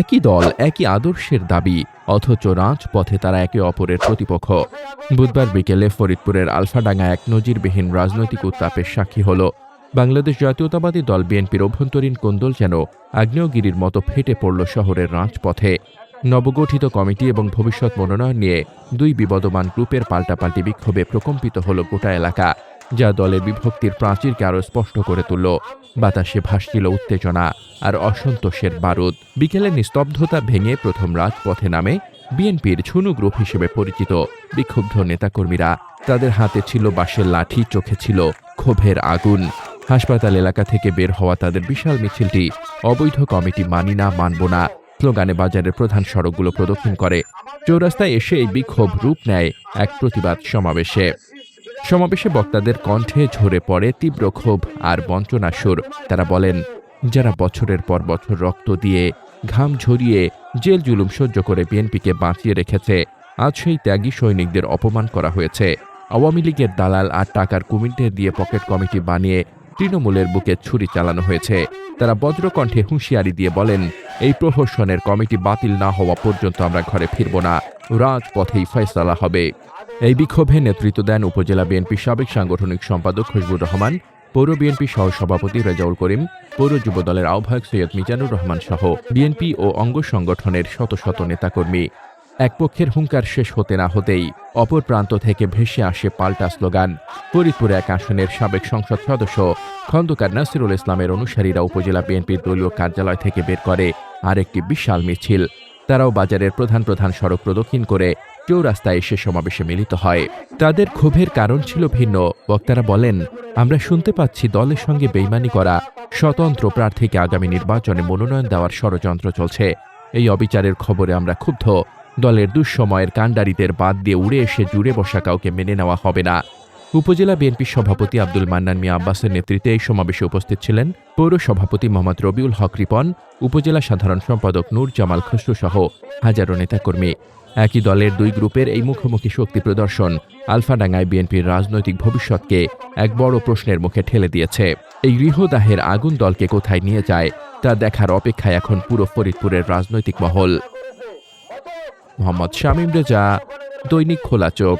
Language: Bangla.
একই দল, একই আদর্শের দাবি, অথচ রাজপথে তারা একে অপরের প্রতিপক্ষ। বুধবার বিকেলে ফরিদপুরের আলফাডাঙ্গা এক নজিরবিহীন রাজনৈতিক উত্তাপের সাক্ষী হল। বাংলাদেশ জাতীয়তাবাদী দল বিএনপির অভ্যন্তরীণ কোন্দল যেন আগ্নেয়গিরির মতো ফেটে পড়ল শহরের রাজপথে। নবগঠিত কমিটি এবং ভবিষ্যৎ মনোনয়ন নিয়ে দুই বিবদমান গ্রুপের পাল্টাপাল্টি বিক্ষোভে প্রকম্পিত হল গোটা এলাকা। যা দলের বিভক্তির প্রাচীরকে আরও স্পষ্ট করে তুলল। বাতাসে ভাসছিল উত্তেজনা আর অসন্তোষের বারুদ। বিকেলে নিস্তব্ধতা ভেঙে প্রথম রাজপথে নামে বিএনপির ছুনু গ্রুপ হিসেবে পরিচিত বিক্ষুব্ধ নেতাকর্মীরা। তাদের হাতে ছিল বাঁশের লাঠি, চোখে ছিল ক্ষোভের আগুন। হাসপাতাল এলাকা থেকে বের হওয়া তাদের বিশাল মিছিলটি অবৈধ কমিটি মানি না, মানব না। স্লোগানে বাজারের প্রধান সড়কগুলো প্রদক্ষিণ করে। চৌরাস্তায় এসে এই বিক্ষোভ রূপ নেয় এক প্রতিবাদ সমাবেশে। সমাবেশে বক্তাদের কণ্ঠে ঝরে পড়ে তীব্র ক্ষোভ আর বঞ্চনার সুর তারা বলেন, যারা বছরের পর বছর রক্ত দিয়ে ঘাম ঝরিয়ে জেল জুলুম সহ্য করে বিএনপিকে বাঁচিয়ে রেখেছে, আজ সেই ত্যাগী সৈনিকদের অপমান করা হয়েছে। আওয়ামী লীগের দালাল আর টাকার কুমিরদের দিয়ে পকেট কমিটি বানিয়ে তৃণমূলের বুকে ছুরি চালানো হয়েছে। তারা বজ্রকণ্ঠে হুঁশিয়ারি দিয়ে বলেন, এই প্রহসনের কমিটি বাতিল না হওয়া পর্যন্ত আমরা ঘরে ফিরব না। রাজপথেই ফয়সালা হবে। এই বিক্ষোভে নেতৃত্ব দেন উপজেলা বিএনপি সাবেক সাংগঠনিক সম্পাদক খুশবুর রহমান, পৌর বিএনপি সহ সভাপতি রেজাউল করিম, পৌর যুব দলের আহ্বায়ক সৈয়দ মিজানুর রহমান সহ বিএনপি ও অঙ্গ সংগঠনের শত শত নেতাকর্মী। এক পক্ষের হুঙ্কার শেষ হতে না হতেই অপর প্রান্ত থেকে ভেসে আসে পাল্টা স্লোগান। ফরিদপুর এক আসনের সাবেক সংসদ সদস্য খন্দকার নাসিরুল ইসলামের অনুসারীরা উপজেলা বিএনপির দলীয় কার্যালয় থেকে বের করে আরেকটি বিশাল মিছিল। তারাও বাজারের প্রধান প্রধান সড়ক প্রদক্ষিণ করে চৌরাস্তায় এসে সমাবেশে মিলিত হয়। তাদের ক্ষোভের কারণ ছিল ভিন্ন। বক্তারা বলেন, আমরা শুনতে পাচ্ছি দলের সঙ্গে বেইমানি করা। স্বতন্ত্র প্রার্থীকে আগামী নির্বাচনে মনোনয়ন দেওয়ার ষড়যন্ত্র চলছে। এই অবিচারের খবরে আমরা ক্ষুব্ধ। দলের দুঃসময়ের কাণ্ডারিদের বাদ দিয়ে উড়ে এসে জুড়ে বসা কাউকে মেনে নেওয়া হবে না। উপজেলা বিএনপির সভাপতি আব্দুল মান্নান মিয়া আব্বাসের নেতৃত্বে এই সমাবেশে উপস্থিত ছিলেন পৌর সভাপতি মোহাম্মদ রবিউল হক রিপন, উপজেলা সাধারণ সম্পাদক নূর জামাল খসরু সহ হাজারো নেতাকর্মী। একই দলের দুই গ্রুপের এই মুখোমুখি শক্তি প্রদর্শন আলফাডাঙ্গায় বিএনপির রাজনৈতিক ভবিষ্যৎকে এক বড় প্রশ্নের মুখে ঠেলে দিয়েছে। এই গৃহদাহের আগুন দলকে কোথায় নিয়ে যায়, তা দেখার অপেক্ষায় এখন পুরো ফরিদপুরের রাজনৈতিক মহল। মোহাম্মদ শামীম রেজা, দৈনিক খোলা চোখ।